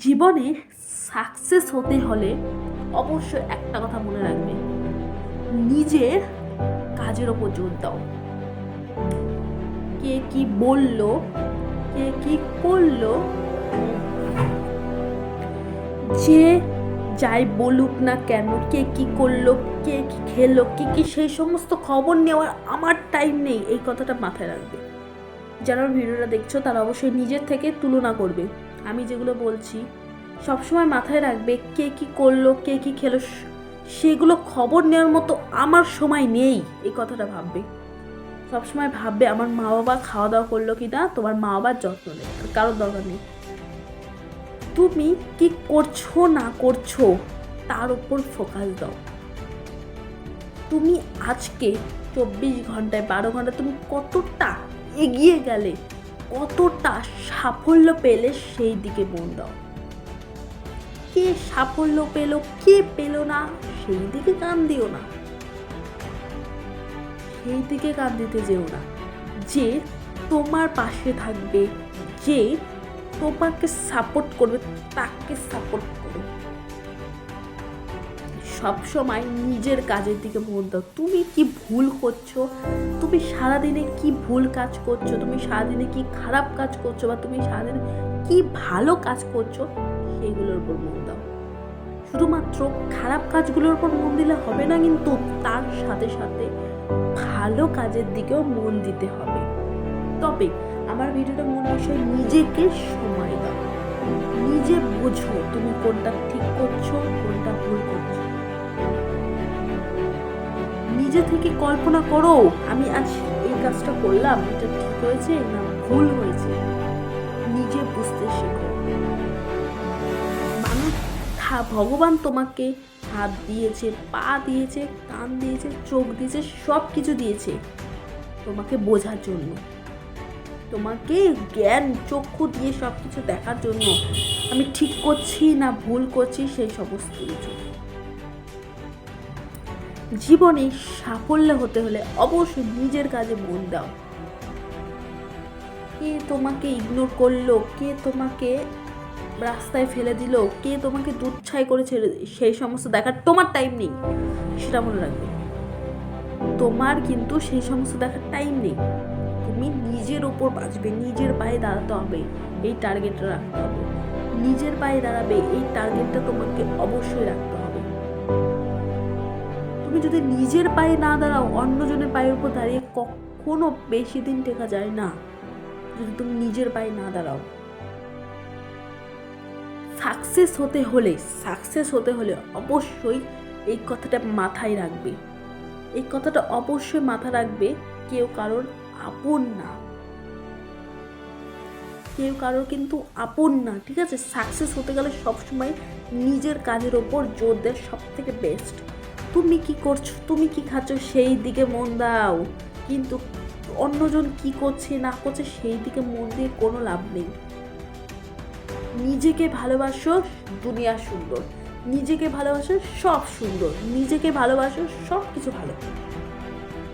জীবনে সাকসেস হতে হলে অবশ্যই একটা কথা মনে রাখবে। নিজের কাজের ওপর জোর দাও। কে কি বলল, কে কি করল, যে যাই বলুক না কেন, কে কি করল, কে কি খেলো, কে কি সেই সমস্ত খবর নেওয়ার আমার টাইম নেই, এই কথাটা মাথায় রাখবে। যারা ভিডিওটা দেখছ তারা অবশ্যই নিজের থেকে তুলনা করবে। আমি যেগুলো বলছি, সবসময় মাথায় রাখবে কে কি করল, কে কি খেলো, সেগুলো খবর নেওয়ার মতো আমার সময় নেই, এই কথাটা ভাববে। সবসময় ভাববে আমার মা বাবা খাওয়া দাওয়া করল কি না তোমার মা বাবার যত্ন নেই কারোর দরকার নেই। তুমি কি করছ, না করছ, তার উপর ফোকাস দাও। তুমি আজকে চব্বিশ ঘন্টায় বারো ঘণ্টা তুমি কতটা এগিয়ে গেলে কতটা সাফল্য পেলে সেই দিকে মন দাও। কে সাফল্য পেল, কে পেল না, সেই দিকে কান দিও না। সেই দিকে কান দিতে যেও না। যে তোমার পাশে থাকবে, যে তোমাকে সাপোর্ট করবে, তাকে সাপোর্ট করো সব সময় নিজের কাজের দিকে মন দাও। তুমি কি ভুল করছ? তুমি সারাদিনে কি ভুল কাজ করছ? তুমি সারাদিনে কি খারাপ কাজ করছ? বা তুমি সারাদিনে কি ভালো কাজ করছ? সেইগুলোর উপর মন দাও। শুধুমাত্র খারাপ কাজগুলোর উপর মন দিলে হবে না, কিন্তু তার সাথে সাথে ভালো কাজের দিকেও মন দিতে হবে। তবে আমার ভিডিওটা মনে হয় নিজেকে সময় দাও। নিজে বোঝো তুমি কোনটা ঠিক করছ, কোনটা ভুল করছ। নিজে থেকে কল্পনা করো, আমি আজ এই কাজটা করলাম, এটা ঠিক হয়েছে না ভুল হয়েছে? নিজে বুঝতে শেখো। মানুষ ভগবান তোমাকে হাত দিয়েছে, পা দিয়েছে, কান দিয়েছে, চোখ দিয়েছে সব কিছু দিয়েছে তোমাকে বোঝার জন্য। তোমাকে জ্ঞান, চক্ষু দিয়ে সব কিছু দেখার জন্য। আমি ঠিক করছি না ভুল করছি সেই সমস্ত কিছু। জীবনে সাফল্য হতে হলে অবশ্যই নিজের কাজে মন দাও। কে তোমাকে ইগনোর করল? কে তোমাকে রাস্তায় ফেলে দিল? কে তোমাকে দুচ্ছাই করে ছেড়ে সেই সমস্ত দেখার তোমার টাইম নেই। সেটা মনে রাখবে। তোমার কিন্তু সেই সমস্ত দেখার টাইম নেই। তুমি নিজের ওপর বাঁচবে, নিজের পায়ে দাঁড়াতে হবে। এই টার্গেটটা রাখতে হবে। নিজের পায়ে দাঁড়াবে, এই টার্গেটটা তোমাকে অবশ্যই রাখতে হবে। তুমি যদি নিজের পায়ে না দাঁড়াও, অন্যজনের পায়ের উপর দাঁড়িয়ে কখনো বেশি দিন টেকা যায় না। যদি তুমি নিজের পায়ে না দাঁড়াও। সাকসেস হতে হলে সাকসেস হতে হলে অবশ্যই এই কথাটা মাথায় রাখবে। এই কথাটা অবশ্যই মাথা রাখবে, কেউ কারোর আপন না। কেউ কারোর কিন্তু আপন না, ঠিক আছে? সাকসেস হতে গেলে সবসময় নিজের কাজের ওপর জোর দেয় সব থেকে বেস্ট তুমি কি করছ? তুমি কি খাচ্ছ? সেই দিকে মন দাও। কিন্তু অন্যজন কি করছে, না করছে, সেই দিকে মন দিয়ে কোনো লাভ নেই। নিজেকে ভালোবাসো, দুনিয়া সুন্দর। নিজেকে ভালোবাসো, সব সুন্দর। নিজেকে ভালোবাসো সব কিছু ভালো।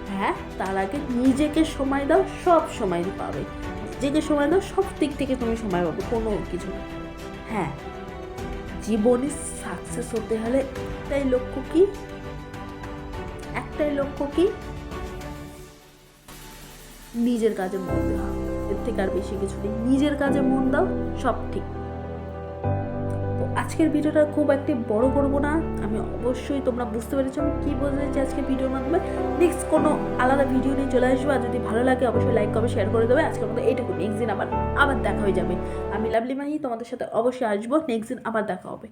হ্যাঁ তার আগে নিজেকে সময় দাও, সব সময় পাবে। নিজেকে সময় দাও, সব দিক থেকে তুমি সময় পাবে, কোনো কিছু না। হ্যাঁ জীবনে সাকসেস হতে হলে তাই লক্ষ্য কি? একটাই লক্ষ্য কি? নিজের কাজে মন দেওয়া। এর থেকে আর বেশি কিছু নেই। নিজের কাজে মন দাও, সব ঠিক। তো আজকের ভিডিওটা খুব একটি বড় করব না। আমি অবশ্যই তোমরা বুঝতে পেরেছ আমি কী বলতে চাইছি আজকে ভিডিওর মাধ্যমে। নেক্সট কোনো আলাদা ভিডিও নিয়ে চলে আসব। আর যদি ভালো লাগে, অবশ্যই লাইক করবে শেয়ার করে দেবে। আজকের মতো এইটুকু। নেক্সট দিন আবার আবার দেখা হয়ে যাবে। আমি লাভলি মাহি তোমাদের সাথে অবশ্যই আসব। নেক্সট দিন আবার দেখা হবে।